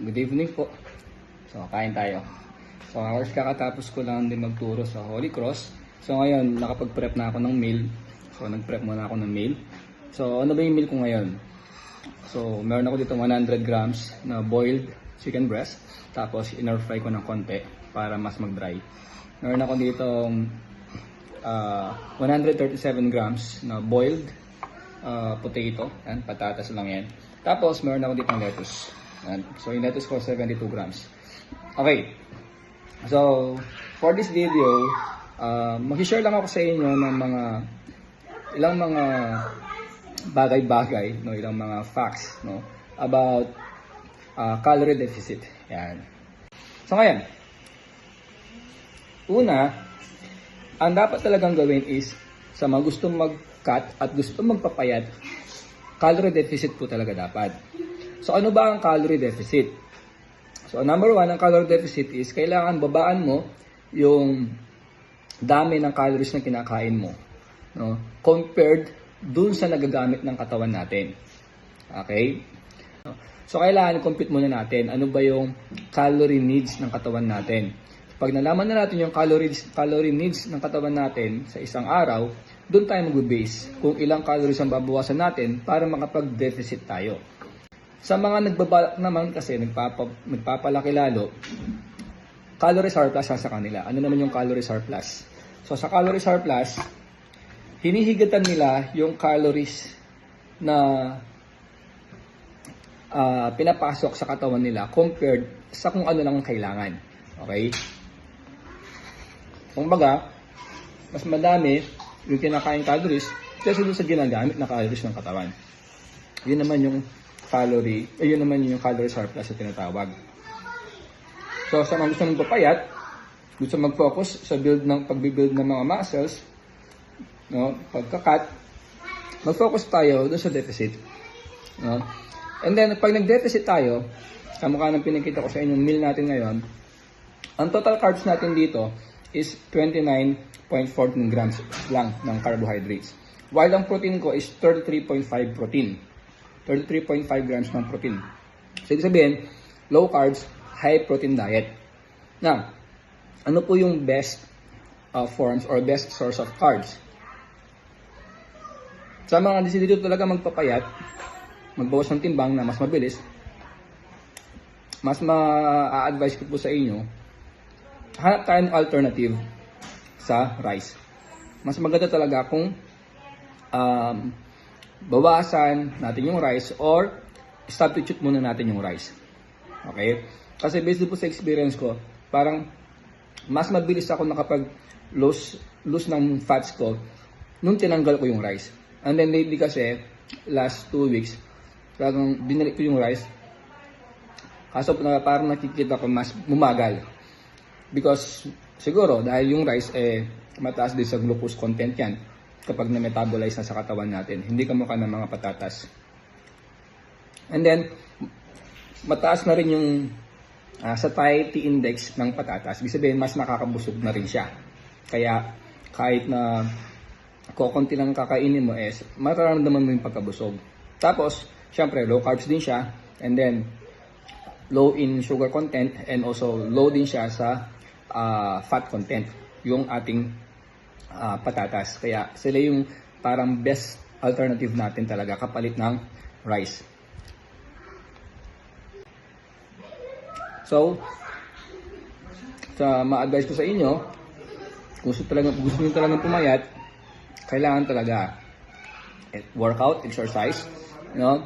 Good evening po. So, kain tayo. So, hours kakatapos ko lang din magturo sa Holy Cross. So, ngayon, nakapag-prep na ako ng meal. So, nag-prep muna ako ng meal. So, ano ba yung meal ko ngayon? So, meron ako dito 100 grams na boiled chicken breast. Tapos, in-fry ko ng konti para mas mag-dry. Meron ako dito ah 137 grams na boiled ah, potato. Yan, patatas lang yan. Tapos, meron ako dito lettuce. Yan. So, yung lettuce ko 72 grams. Okay. So, for this video, uh, mag-share lang ako sa inyo ng mga ilang mga bagay-bagay, no, ilang mga facts, no, about uh, calorie deficit. Yan. So ngayon, una, ang dapat talagang gawin is sa mga gustong mag-cut at gustong magpapayat, calorie deficit po talaga dapat. So ano ba ang calorie deficit? So number one, ang calorie deficit is kailangan babaan mo yung dami ng calories na kinakain mo no? Compared dun sa nagagamit ng katawan natin. Okay? So kailangan compute muna natin ano ba yung calorie needs ng katawan natin? Pag nalaman na natin yung calories calorie needs ng katawan natin sa isang araw doon tayo mag-base kung ilang calories ang babawasan natin para makapag-deficit tayo sa mga nagbabalak naman kasi nagpapa, nagpapalaki lalo calorie surplus sa kanila. Ano naman yung calorie surplus? So sa calorie surplus, hinihigatan nila yung calories na ah, pinapasok sa katawan nila compared sa kung ano lang ang kailangan. Okay? Kung baga, mas madami yung kinakain calories kaysa doon sa ginagamit na calories ng katawan. Yun naman yung calorie, eh, yun naman yung calorie surplus na tinatawag. So sa mga gusto magpapayat, gusto mag-focus sa build ng pagbi-build ng mga muscles, no, pagka-cut, mag-focus tayo doon sa deficit. No? And then pag nag-deficit tayo, kamukha ng pinakita ko sa inyo meal natin ngayon, ang total carbs natin dito is 29.14 grams lang ng carbohydrates. While ang protein ko is 33.5 protein. 33.5 grams ng protein. So, ibig sabihin, low carbs, high protein diet. Now, ano po yung best uh, forms or best source of carbs? Sa mga desidido talaga magpapayat, magbawas ng timbang na mas mabilis, mas ma-advise ko po sa inyo, hanap tayo ng alternative sa rice. Mas maganda talaga kung um, bawasan natin yung rice or substitute muna natin yung rice. Okay? Kasi based po sa experience ko, parang mas mabilis ako nakapag lose lose ng fats ko nung tinanggal ko yung rice. And then lately kasi, last two weeks, talagang binalik ko yung rice. Kaso na parang nakikita ko mas bumagal. Because siguro dahil yung rice eh mataas din sa glucose content yan kapag na-metabolize na sa katawan natin. Hindi kamukha ng mga patatas. And then, mataas na rin yung ah, satiety index ng patatas. Ibig sabihin, mas nakakabusog na rin siya. Kaya, kahit na kukunti lang kakainin mo is, mararamdaman mo yung pagkabusog. Tapos, syempre, low carbs din siya. And then, low in sugar content and also low din siya sa ah, fat content yung ating ah, patatas. Kaya sila yung parang best alternative natin talaga kapalit ng rice. So, sa ma-advise ko sa inyo, kung gusto talaga gusto niyo talaga pumayat, kailangan talaga eh, workout, exercise, no?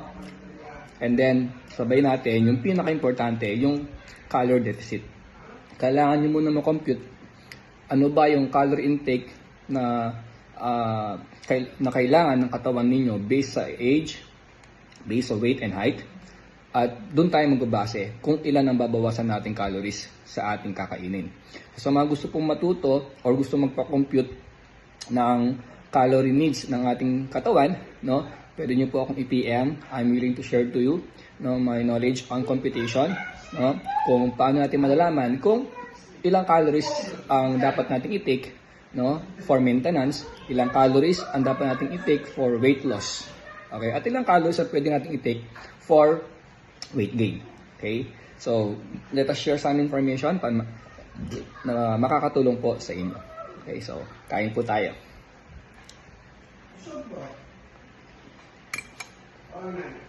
And then, sabay natin, yung pinaka-importante, yung calorie deficit. Kailangan nyo muna ma-compute ano ba yung calorie intake na, ah, kail- na kailangan ng katawan ninyo based sa age, based sa weight and height. At doon tayo magbabase kung ilan ang babawasan nating calories sa ating kakainin. Sa mga gusto pong matuto or gusto magpa-compute ng calorie needs ng ating katawan, no? Pwede niyo po akong i-PM. I'm willing to share to you no, my knowledge on computation, no? Kung paano natin malalaman kung ilang calories ang dapat nating i-take, no? For maintenance, ilang calories ang dapat nating i-take for weight loss. Okay? At ilang calories ang pwede nating i-take for weight gain. Okay? So, let us share some information pan na makakatulong po sa inyo. Okay? So, kain po tayo. All right.